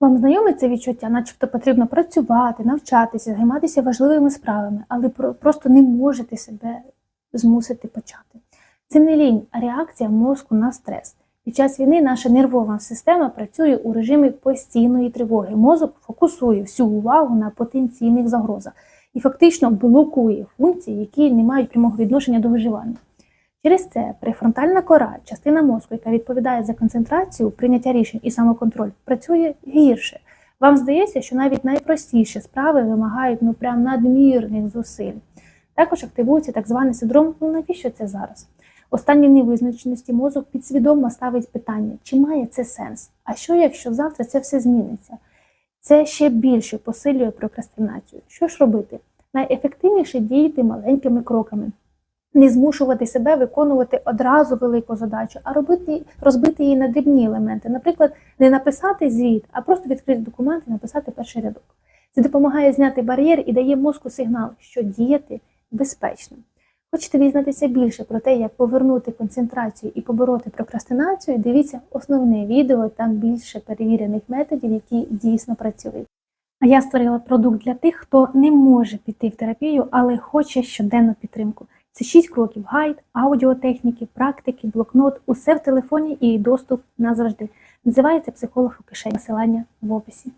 Вам знайоме це відчуття, начебто потрібно працювати, навчатися, займатися важливими справами, але просто не можете себе змусити почати. Це не лінь, а реакція мозку на стрес. Під час війни наша нервова система працює у режимі постійної тривоги. Мозок фокусує всю увагу на потенційних загрозах і фактично блокує функції, які не мають прямого відношення до виживання. Через це префронтальна кора, частина мозку, яка відповідає за концентрацію, прийняття рішень і самоконтроль, працює гірше. Вам здається, що навіть найпростіші справи вимагають ну прям надмірних зусиль. Також активується так званий синдром ну навіщо це зараз? Останні невизначеності мозок підсвідомо ставить питання, чи має це сенс? А що якщо завтра це все зміниться? Це ще більше посилює прокрастинацію. Що ж робити? Найефективніше діяти маленькими кроками. Не змушувати себе виконувати одразу велику задачу, а робити, розбити її на дрібні елементи. Наприклад, не написати звіт, а просто відкрити документ і написати перший рядок. Це допомагає зняти бар'єр і дає мозку сигнал, що діяти безпечно. Хочете дізнатися більше про те, як повернути концентрацію і побороти прокрастинацію, дивіться основне відео, там більше перевірених методів, які дійсно працюють. А я створила продукт для тих, хто не може піти в терапію, але хоче щоденну підтримку. Це 6 кроків: гайд, аудіотехніки, практики, блокнот, усе в телефоні і доступ назавжди. Називається психолог у кишені. Посилання в описі.